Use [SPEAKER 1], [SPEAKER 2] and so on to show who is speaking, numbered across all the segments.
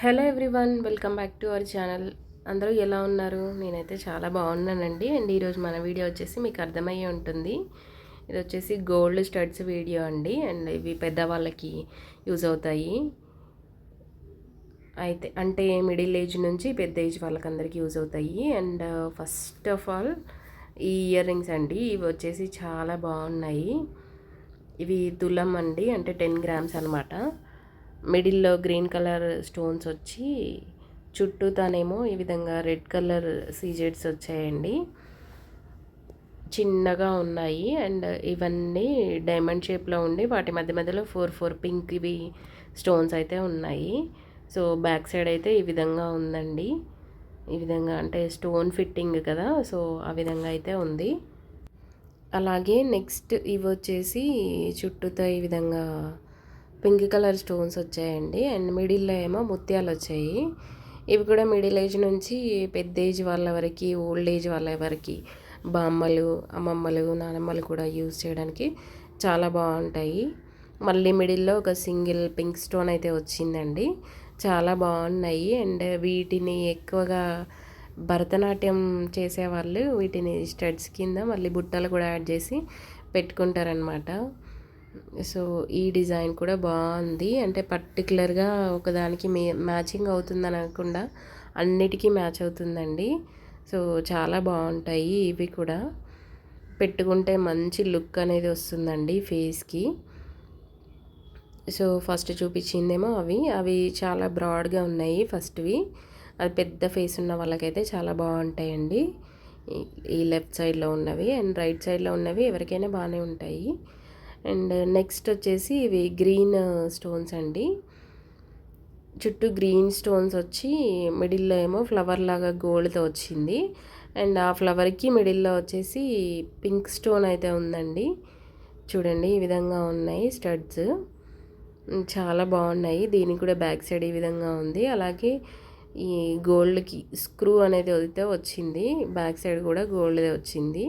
[SPEAKER 1] Hello everyone welcome back to our channel. అందరూ ఎలా ఉన్నారు? నేనైతే చాలా బాగున్నానండి. అండ్ ఈరోజు మన వీడియో వచ్చేసి మీకు అర్థమయ్యే ఉంటుంది. ఇది వచ్చేసి గోల్డ్ స్టడ్స్ వీడియో అండి. అండ్ ఇవి పెద్దవాళ్ళకి యూజ్ అవుతాయి. అయితే అంటే మిడిల్ ఏజ్ నుంచి పెద్ద ఏజ్ వాళ్ళకందరికీ యూజ్ అవుతాయి. అండ్ ఫస్ట్ ఆఫ్ ఆల్ ఈ ఇయర్ రింగ్స్ అండి ఇవి వచ్చేసి చాలా బాగున్నాయి. ఇవి తులం అండి అంటే టెన్ గ్రామ్స్ అనమాట మిడిల్లో గ్రీన్ కలర్ స్టోన్స్ వచ్చి చుట్టూతానేమో ఈ విధంగా రెడ్ కలర్ సీజెడ్స్ వచ్చాయండి. చిన్నగా ఉన్నాయి అండ్ ఇవన్నీ డైమండ్ షేప్లో ఉండి వాటి మధ్య మధ్యలో ఫోర్ ఫోర్ పింక్ ఇవి స్టోన్స్ అయితే ఉన్నాయి. సో బ్యాక్ సైడ్ అయితే ఈ విధంగా ఉందండి. ఈ విధంగా అంటే స్టోన్ ఫిట్టింగ్ కదా సో ఆ విధంగా అయితే ఉంది. అలాగే నెక్స్ట్ ఇవి వచ్చేసి చుట్టూతో ఈ విధంగా పింక్ కలర్ స్టోన్స్ వచ్చాయండి. అండ్ మిడిల్లో ఏమో ముత్యాలు వచ్చాయి. ఇవి కూడా మిడిల్ ఏజ్ నుంచి పెద్ద ఏజ్ వాళ్ళ వరకు ఓల్డ్ ఏజ్ వాళ్ళ వరకు బామ్మలు అమ్మమ్మలు నానమ్మలు కూడా యూజ్ చేయడానికి చాలా బాగుంటాయి. మళ్ళీ మిడిల్లో ఒక సింగిల్ పింక్ స్టోన్ అయితే వచ్చిందండి. చాలా బాగున్నాయి. అండ్ వీటిని ఎక్కువగా భరతనాట్యం చేసేవాళ్ళు వీటిని స్టడ్స్ కింద మళ్ళీ బుట్టలు కూడా యాడ్ చేసి పెట్టుకుంటారనమాట సో ఈ డిజైన్ కూడా బాగుంది. అంటే పర్టికులర్గా ఒకదానికి మే మ్యాచింగ్ అవుతుంది అనకుండా అన్నిటికీ మ్యాచ్ అవుతుందండి. సో చాలా బాగుంటాయి ఇవి కూడా. పెట్టుకుంటే మంచి లుక్ అనేది వస్తుందండి ఫేస్కి. సో ఫస్ట్ చూపించిందేమో అవి. అవి చాలా బ్రాడ్గా ఉన్నాయి ఫస్ట్వి. అది పెద్ద ఫేస్ ఉన్న వాళ్ళకైతే చాలా బాగుంటాయండి. ఈ లెఫ్ట్ సైడ్లో ఉన్నవి అండ్ రైట్ సైడ్లో ఉన్నవి ఎవరికైనా బాగానే ఉంటాయి. అండ్ నెక్స్ట్ వచ్చేసి ఇవి గ్రీన్ స్టోన్స్ అండి. చుట్టూ గ్రీన్ స్టోన్స్ వచ్చి మిడిల్లో ఏమో ఫ్లవర్ లాగా గోల్డ్తో వచ్చింది. అండ్ ఆ ఫ్లవర్కి మిడిల్లో వచ్చేసి పింక్ స్టోన్ అయితే ఉందండి. చూడండి ఈ విధంగా ఉన్నాయి స్టడ్స్. చాలా బాగున్నాయి. దీనికి కూడా బ్యాక్ సైడ్ ఈ విధంగా ఉంది. అలాగే ఈ గోల్డ్కి స్క్రూ అనేది వదిలితే వచ్చింది. బ్యాక్ సైడ్ కూడా గోల్డ్దే వచ్చింది.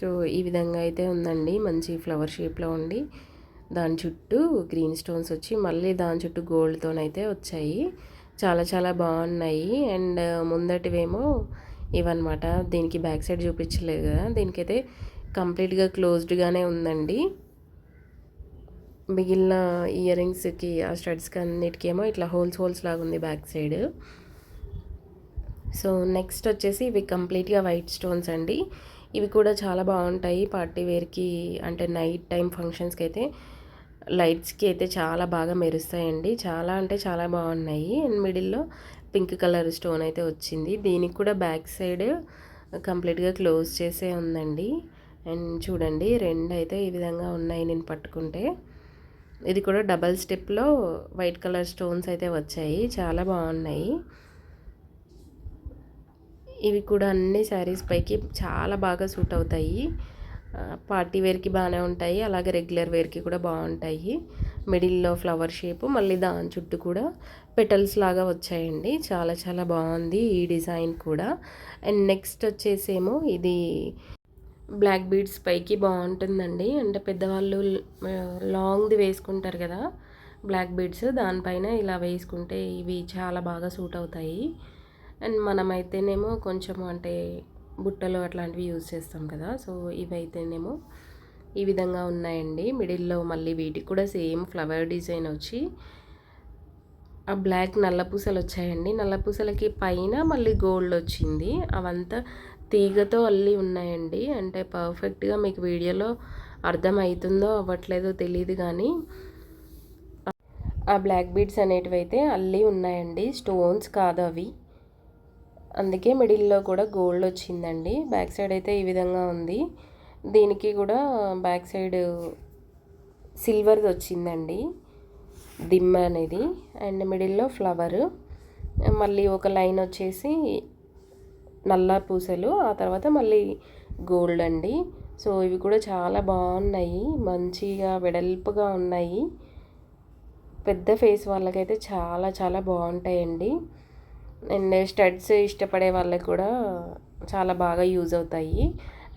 [SPEAKER 1] సో ఈ విధంగా అయితే ఉందండి. మంచి ఫ్లవర్ షేప్లో ఉండి దాని చుట్టూ గ్రీన్ స్టోన్స్ వచ్చి మళ్ళీ దాని చుట్టూ గోల్డ్తోనైతే వచ్చాయి. చాలా చాలా బాగున్నాయి. అండ్ ముందటివేమో ఇవన్నమాట. దీనికి బ్యాక్ సైడ్ చూపించలేదు కదా. దీనికైతే కంప్లీట్గా క్లోజ్డ్గానే ఉందండి. మిగిలిన ఇయర్ రింగ్స్కి ఆ స్టడ్స్కి అన్నిటికేమో ఇట్లా హోల్స్ హోల్స్ లాగా ఉంది బ్యాక్ సైడ్. సో నెక్స్ట్ వచ్చేసి ఇవి కంప్లీట్గా వైట్ స్టోన్స్ అండి. ఇవి కూడా చాలా బాగుంటాయి. పార్టీ వేర్కి అంటే నైట్ టైం ఫంక్షన్స్కి అయితే లైట్స్కి అయితే చాలా బాగా మెరుస్తాయండి. చాలా అంటే చాలా బాగున్నాయి. అండ్ మిడిల్లో పింక్ కలర్ స్టోన్ అయితే వచ్చింది. దీనికి కూడా బ్యాక్ సైడ్ కంప్లీట్గా క్లోజ్ చేసే ఉందండి. అండ్ చూడండి రెండు అయితే ఈ విధంగా ఉన్నాయి నేను పట్టుకుంటే. ఇది కూడా డబల్ స్టెప్లో వైట్ కలర్ స్టోన్స్ అయితే వచ్చాయి. చాలా బాగున్నాయి. ఇవి కూడా అన్ని శారీస్ పైకి చాలా బాగా సూట్ అవుతాయి. పార్టీ వేర్కి బాగానే ఉంటాయి. అలాగే రెగ్యులర్ వేర్కి కూడా బాగుంటాయి మిడిల్లో ఫ్లవర్ షేప్ మళ్ళీ దాని చుట్టూ కూడా పెటల్స్ లాగా వచ్చాయండి. చాలా చాలా బాగుంది ఈ డిజైన్ కూడా. అండ్ నెక్స్ట్ వచ్చేసేమో ఇది బ్లాక్ బీడ్స్ పైకి బాగుంటుందండి అంటే పెద్దవాళ్ళు లాంగ్ది వేసుకుంటారు కదా బ్లాక్ బీడ్స్. దానిపైన ఇలా వేసుకుంటే ఇవి చాలా బాగా సూట్ అవుతాయి. అండ్ మనమైతేనేమో కొంచెం అంటే బుట్టలు అట్లాంటివి యూజ్ చేస్తాం కదా సో ఇవైతేనేమో ఈ విధంగా ఉన్నాయండి. మిడిల్లో మళ్ళీ వీటికి కూడా సేమ్ ఫ్లవర్ డిజైన్ వచ్చి ఆ బ్లాక్ నల్ల పూసలు వచ్చాయండి. నల్ల పూసలకి పైన మళ్ళీ గోల్డ్ వచ్చింది. అవంతా తీగతో అల్లి ఉన్నాయండి. అంటే పర్ఫెక్ట్గా మీకు వీడియోలో అర్థమవుతుందో అవ్వట్లేదో తెలియదు కానీ ఆ బ్లాక్ బీడ్స్ అనేటివి అయితే అల్లి ఉన్నాయండి. స్టోన్స్ కాదు అవి. అందుకే మిడిల్లో కూడా గోల్డ్ వచ్చిందండి. బ్యాక్ సైడ్ అయితే ఈ విధంగా ఉంది. దీనికి కూడా బ్యాక్ సైడ్ సిల్వర్ది వచ్చిందండి. దిమ్మ అనేది. అండ్ మిడిల్లో ఫ్లవరు మళ్ళీ ఒక లైన్ వచ్చేసి నల్ల పూసలు. ఆ తర్వాత మళ్ళీ గోల్డ్ అండి. సో ఇవి కూడా చాలా బాగున్నాయి. మంచిగా వెడల్పుగా ఉన్నాయి. పెద్ద ఫేస్ వాళ్ళకైతే చాలా చాలా బాగుంటాయండి. అండ్ స్టడ్స్ ఇష్టపడే వాళ్ళకి కూడా చాలా బాగా యూజ్ అవుతాయి.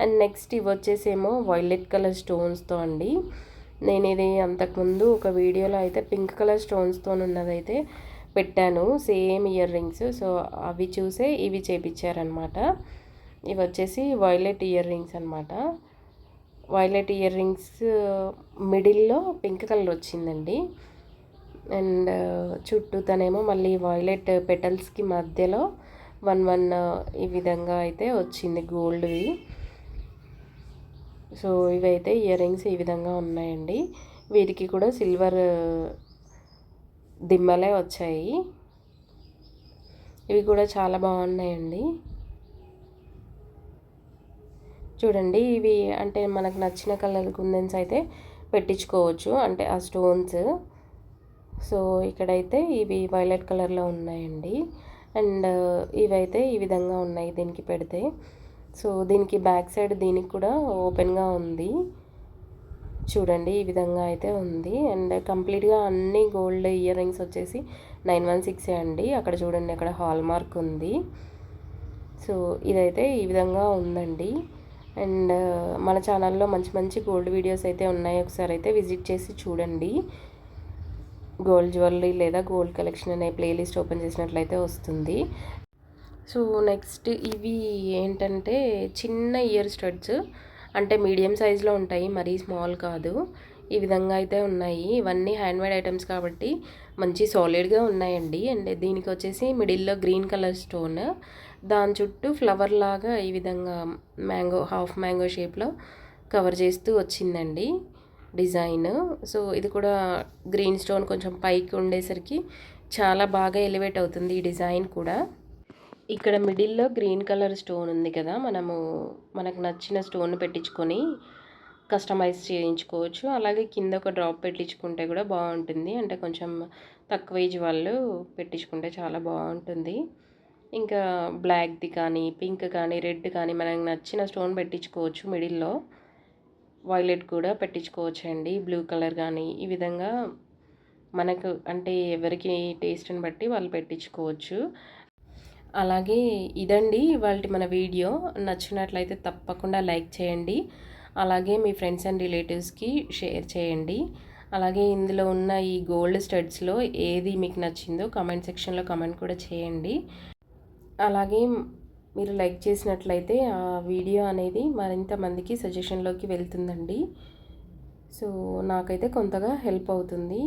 [SPEAKER 1] అండ్ నెక్స్ట్ ఇవి వచ్చేసేమో వైలెట్ కలర్ స్టోన్స్తో అండి. నేను ఇది అంతకుముందు ఒక వీడియోలో అయితే పింక్ కలర్ స్టోన్స్తో ఉన్నదైతే పెట్టాను. Same ear rings. సో అవి చూసే ఇవి చేపించారనమాట ఇవి వచ్చేసి వైలెట్ ఇయర్ రింగ్స్ అనమాట వైలెట్ ఇయర్ రింగ్స్ మిడిల్లో పింక్ కలర్ వచ్చిందండి. అండ్ చుట్టూ తనేమో మళ్ళీ వైలెట్ పెటల్స్కి మధ్యలో వన్ వన్ ఈ విధంగా అయితే వచ్చింది గోల్డ్వి. సో ఇవైతే ఇయర్ రింగ్స్ ఈ విధంగా ఉన్నాయండి. వీటికి కూడా సిల్వర్ దిమ్మలే వచ్చాయి. ఇవి కూడా చాలా బాగున్నాయండి. చూడండి ఇవి అంటే మనకు నచ్చిన కలర్ కుందన్స్ అయితే పెట్టించుకోవచ్చు. అంటే ఆ స్టోన్స్. సో ఇక్కడైతే ఇవి వైలెట్ కలర్లో ఉన్నాయండి. అండ్ ఇవైతే ఈ విధంగా ఉన్నాయి దీనికి పెడితే. సో దీనికి బ్యాక్ సైడ్ దీనికి కూడా ఓపెన్గా ఉంది. చూడండి ఈ విధంగా అయితే ఉంది. అండ్ కంప్లీట్గా అన్ని గోల్డ్ ఇయర్ రింగ్స్ వచ్చేసి నైన్ వన్ సిక్స్ అండి. అక్కడ చూడండి అక్కడ హాల్ మార్క్ ఉంది. సో ఇదైతే ఈ విధంగా ఉందండి. అండ్ మన ఛానల్లో మంచి మంచి గోల్డ్ వీడియోస్ అయితే ఉన్నాయి. ఒకసారి అయితే విజిట్ చేసి చూడండి. గోల్డ్ జ్యువెలరీ లేదా గోల్డ్ కలెక్షన్ అనే ప్లేలిస్ట్ ఓపెన్ చేసినట్లయితే వస్తుంది. సో నెక్స్ట్ ఇవి ఏంటంటే చిన్న ఇయర్ స్టడ్స్. అంటే మీడియం సైజులో ఉంటాయి మరీ స్మాల్ కాదు. ఈ విధంగా అయితే ఉన్నాయి. ఇవన్నీ హ్యాండ్మేడ్ ఐటమ్స్ కాబట్టి మంచి సాలిడ్గా ఉన్నాయండి. అండ్ దీనికి వచ్చేసి మిడిల్లో గ్రీన్ కలర్ స్టోన్. దాని చుట్టూ ఫ్లవర్ లాగా ఈ విధంగా మ్యాంగో హాఫ్ మ్యాంగో షేప్లో కవర్ చేస్తూ వచ్చిందండి. డిజైన్. సో ఇది కూడా గ్రీన్ స్టోన్ కొంచెం పైకి ఉండేసరికి చాలా బాగా ఎలివేట్ అవుతుంది ఈ డిజైన్ కూడా. ఇక్కడ మిడిల్లో గ్రీన్ కలర్ స్టోన్ ఉంది కదా మనము మనకు నచ్చిన స్టోన్ పెట్టించుకొని కస్టమైజ్ చేయించుకోవచ్చు. అలాగే కింద ఒక డ్రాప్ పెట్టించుకుంటే కూడా బాగుంటుంది. అంటే కొంచెం తక్కువ ఏజ్ వాళ్ళు పెట్టించుకుంటే చాలా బాగుంటుంది. ఇంకా బ్లాక్ది కానీ పింక్ కానీ రెడ్ కానీ మనకు నచ్చిన స్టోన్ పెట్టించుకోవచ్చు మిడిల్లో. వైలెట్ కూడా పెట్టించుకోవచ్చు అండి బ్లూ కలర్ కానీ ఈ విధంగా మనకు అంటే ఎవరికి టేస్ట్ని బట్టి వాళ్ళు పెట్టించుకోవచ్చు. అలాగే ఇదండి ఇవాళ మన వీడియో. నచ్చినట్లయితే తప్పకుండా లైక్ చేయండి. అలాగే మీ ఫ్రెండ్స్ అండ్ రిలేటివ్స్కి షేర్ చేయండి. అలాగే ఇందులో ఉన్న ఈ గోల్డ్ స్టడ్స్లో ఏది మీకు నచ్చిందో కామెంట్ సెక్షన్లో కామెంట్ కూడా చేయండి. అలాగే మీరు లైక్ చేసినట్లయితే ఆ వీడియో అనేది మరింత మందికి సజెషన్లోకి వెళ్తుందండి. సో నాకైతే కొంతగా హెల్ప్ అవుతుంది.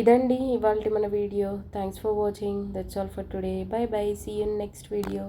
[SPEAKER 1] ఇదండి ఇవాళ మన video. Thanks for watching. That's all for today. Bye bye. See you next video.